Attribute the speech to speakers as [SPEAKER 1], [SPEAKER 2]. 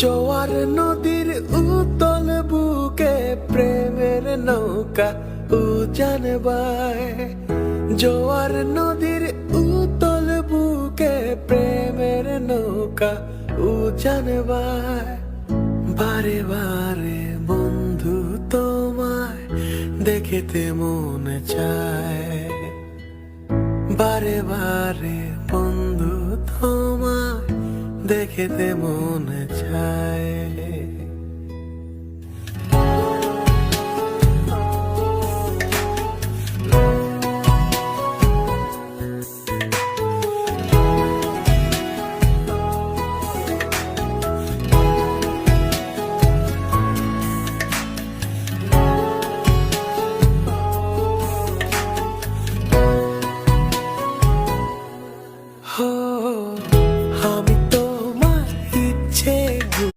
[SPEAKER 1] জোয়ার নদীর উতল বুকে প্রেমের নৌকা উজান বায়। জোয়ার নদীর উতল বুকে প্রেমের নৌকা উজান বায়। বারে বারে বন্ধু তোমায় দেখিতে মন চায়। বারে বারে বন্ধু দেখিতে মনে চায়।